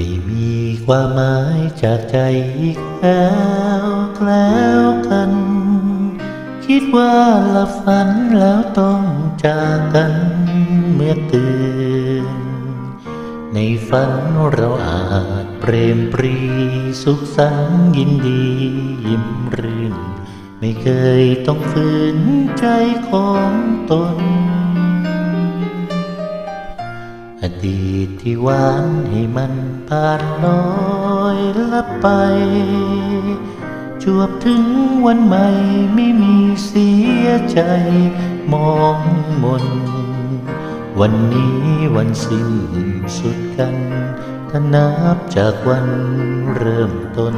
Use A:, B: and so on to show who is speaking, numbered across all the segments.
A: ไม่มีความหมายจากใจอีกแล้วแล้วกัน คิดว่าหลับฝันแล้วต้องจากกันเมื่อตื่น ในฝันเราอาจเปรมปรีสุขสันต์ยินดียิ้มรื่น ไม่เคยต้องฝืนใจของตน ดีตที่หวานให้มันผ่านลอยลับไป จวบถึงวันใหม่ไม่มีเสียใจมองมน วันนี้วันสิ้นสุดกันถ้านับจากวันเริ่มต้น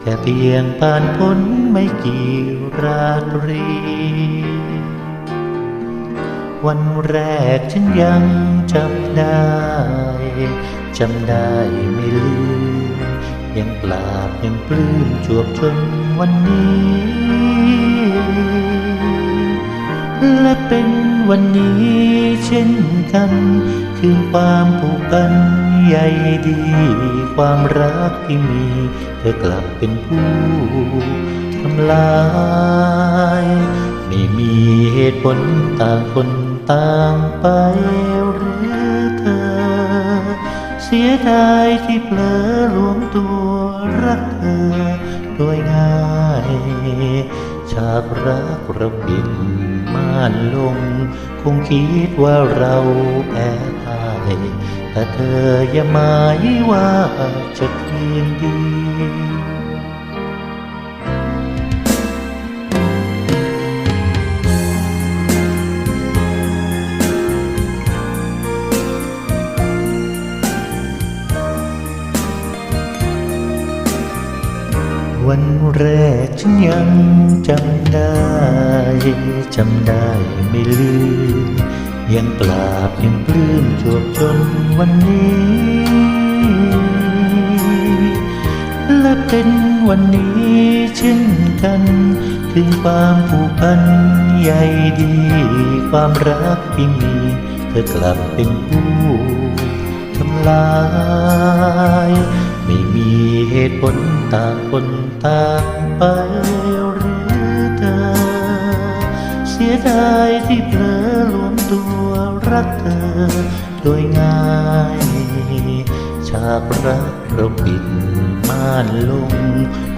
A: แค่เพียงผ่านพ้นไม่กี่ราตรี วันแรกฉันยังจำได้จำได้ไม่ลืม ยังปราบยังปลื้มจวบจนวันนี้ และเป็นวันนี้เช่นกัน คือความผูกพันใหญ่ดี ความรักที่มีเธอกลับเป็นผู้ทำลาย ไม่มีเหตุผลต่างคน ต่างไปหรือเธอ เสียดายที่เผลอรวมตัวรักเธอโดยง่ายฉากรักเราปิดม่านลง คงคิดว่าเราแพ้พ่ายแต่เธออย่าหมายว่าจะคืนดี วันแรกฉันยังจำได้ จำได้ไม่ลืม ยังปราบยังปลื้มจวบจนวันนี้ และเป็นวันนี้เช่นกัน ถึงความผูกพันใหญ่ดี ความรักที่มี เธอกลับเป็นผู้ทำลาย ไม่มีเหตุผล ต่างคนต่างไปหรือเธอ เสียดายที่เผลอรวมตัวรักเธอ โดยง่าย ฉากรักเราปิดม่านลง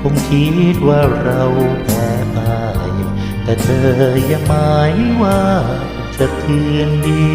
A: คงคิดว่าเราแพ้พ่ายแต่เธออย่าหมายว่าจะคืนดี